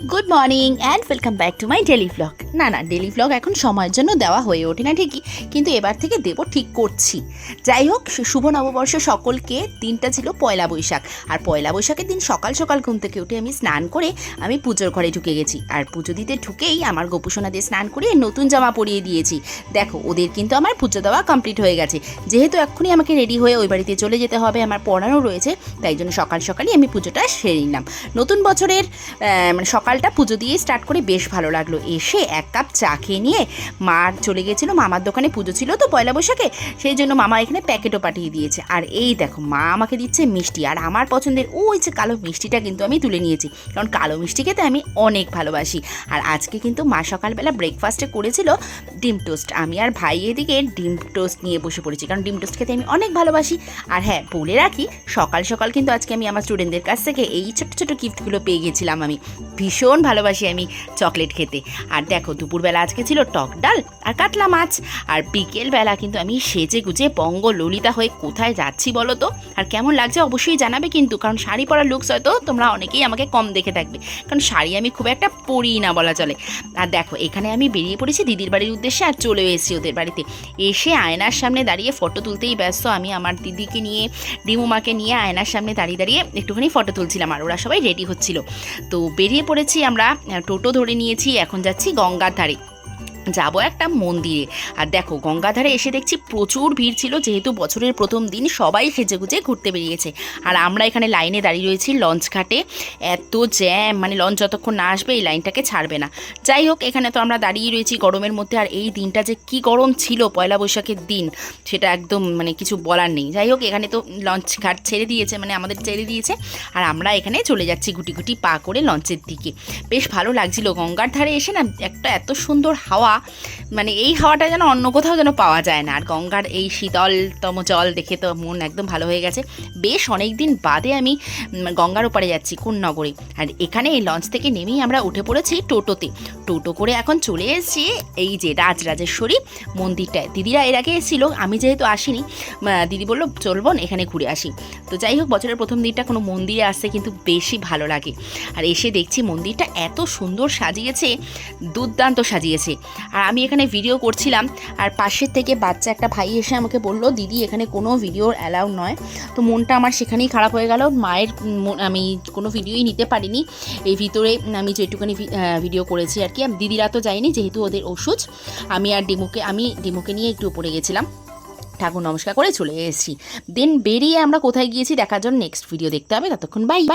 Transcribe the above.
Good morning and welcome back to my daily vlog না না daily blog এখন সময়ের জন্য দেওয়া হয়ে ওঠে না, ঠিকই, কিন্তু এবার থেকে দেব ঠিক করছি। যাই হোক শুভ নববর্ষ সকলকে। দিনটা ছিল পয়লা বৈশাখ। আর পয়লা বৈশাখের দিন সকাল সকাল ঘুম থেকে উঠে আমি স্নান করে আমি পুজোর ঘরে ঢুকে গেছি। আর পুজো দিতে ঢুকেই আমার গোপুসোনা দিয়ে স্নান করিয়ে নতুন জামা পরিয়ে দিয়েছি। দেখো, ওদের কিন্তু আমার পুজো দেওয়া কমপ্লিট হয়ে গেছে। যেহেতু এক্ষুনি আমাকে রেডি হয়ে ওই বাড়িতে চলে যেতে হবে, আমার পড়ানো রয়েছে, তাই জন্য সকাল সকালই আমি পুজোটা সেরে নিলাম। নতুন বছরের মানে সকালটা পুজো দিয়ে স্টার্ট করে বেশ ভালো লাগল। এসে এক কাপ চা খেয়ে নিয়ে মা চলে গেছিল, মামার দোকানে পুজো ছিল তো পয়লা বৈশাখে, সেই জন্য মামা এখানে প্যাকেটও পাঠিয়ে দিয়েছে। আর এই দেখো, মা আমাকে দিচ্ছে মিষ্টি, আর আমার পছন্দের, ওই যে কালো মিষ্টিটা কিন্তু আমি তুলে নিয়েছি, কারণ কালো মিষ্টি খেতে আমি অনেক ভালোবাসি। আর আজকে কিন্তু মা সকালবেলা ব্রেকফাস্টে করেছিল ডিম টোস্ট। আমি আর ভাই এদিকে ডিম টোস্ট নিয়ে বসে পড়েছি, কারণ ডিম টোস্ট খেতে আমি অনেক ভালোবাসি। আর হ্যাঁ বলে রাখি, সকাল সকাল কিন্তু আজকে আমি আমার স্টুডেন্টদের কাছ থেকে এই ছোট ছোট গিফটগুলো পেয়ে গেছিলাম আমি। ভীষণ ভালোবাসি আমি চকলেট খেতে। আর দেখো, দুপুরবেলা আজকে ছিল টক ডাল আর কাতলা মাছ। আর বিকেলবেলা কিন্তু আমি সেজে গুজে বঙ্গ ললিতা হয়ে কোথায় যাচ্ছি বলো তো? আর কেমন লাগছে অবশ্যই জানাবে কিন্তু, কারণ শাড়ি পরার লুকস হয়তো তোমরা অনেকেই আমাকে কম দেখে থাকবে। কারণ শাড়ি আমি খুব একটা পরি না বলা চলে। আর দেখো, এখানে আমি বেরিয়ে পড়েছি দিদির বাড়ির উদ্দেশ্যে আর চলে এসেছি ওদের বাড়িতে। এসে আয়নার সামনে দাঁড়িয়ে ফটো তুলতেই ব্যস্ত। আমি আমার দিদিকে নিয়ে, ডিমুমাকে নিয়ে আয়নার সামনে দাঁড়িয়ে দাঁড়িয়ে একটুখানি ফটো তুলছিলাম আর ওরা সবাই রেডি হচ্ছিল। তো বেরিয়ে পড়েছি আমরা টোটো ধরে নিয়েছি এখন যাচ্ছি গঙ্গার ধারে। যাব একটা মন্দিরে। আর দেখো, গঙ্গাধারে এসে দেখছি প্রচুর ভিড় ছিল, যেহেতু বছরের প্রথম দিন সবাই সেজে গুজে ঘুরতে বেরিয়েছে। আর আমরা এখানে লাইনে দাঁড়িয়ে রয়েছি লঞ্চ ঘাটে। এত জ্যাম মানে লঞ্চ যতক্ষণ না আসবে এই লাইনটাকে ছাড়বে না। যাই হোক, এখানে তো আমরা দাঁড়িয়ে রয়েছি গরমের মধ্যে। আর এই দিনটা যে কি গরম ছিল পয়লা বৈশাখের দিন, সেটা একদম মানে কিছু বলার নেই। যাই হোক, এখানে তো লঞ্চ ঘাট ছেড়ে দিয়েছে মানে আমাদের ছেড়ে দিয়েছে। আর আমরা এখানে চলে যাচ্ছি গুটি গুটি পা করে লঞ্চের দিকে। বেশ ভালো লাগছিল গঙ্গার ধারে এসে না, একটা এত সুন্দর হাওয়া মানে এই হাওয়াটা যেন অন্য কোথাও যেন পাওয়া যায় না। আর গঙ্গার এই শীতলতম জল দেখে তো মন একদম ভালো হয়ে গেছে। বেশ অনেক দিন বাদে আমি গঙ্গার ওপারে যাচ্ছি কোন নগরে আর এখানে এই লঞ্চ থেকে নেমেই আমরা উঠে পড়েছি টোটোতে। টোটো করে এখন চলে এসেছি এই যে রাজরাজেশ্বরী মন্দিরটায়। দিদিরা এর আগে এসেছিল, আমি যেহেতু আসিনি দিদি বলল চলবো এখানে ঘুরে আসি। তো যাই হোক, বছরের প্রথম দিনটা কোনো মন্দিরে আসতে কিন্তু বেশি ভালো লাগে। আর এসে দেখছি মন্দিরটা এত সুন্দর সাজিয়েছে, দুর্দান্ত সাজিয়েছে। আর আমি এখানে ভিডিও করছিলাম, আর পাশের থেকে বাচ্চা একটা ভাই এসে আমাকে বলল, দিদি, এখানে কোনো ভিডিও অ্যালাউ নয়। তো মনটা আমার সেখানেই খারাপ হয়ে গেল। মায়ের আমি কোনো ভিডিওই নিতে পারিনি। এই ভিতরে আমি যেটুকুনি ভি- ভিডিও করেছি আর কি দিদিরা তো যায়নি যেহেতু ওদের ওষুধ। আমি আর ডিমুকে, আমি ডিমুকে নিয়ে একটু উপরে গেছিলাম। ঠাকুর নমস্কার করে চলে এসেছি। দেন বেরিয়ে আমরা কোথায় গিয়েছি দেখার জন্য নেক্সট ভিডিও দেখতে হবে। ততক্ষণ বাই বাই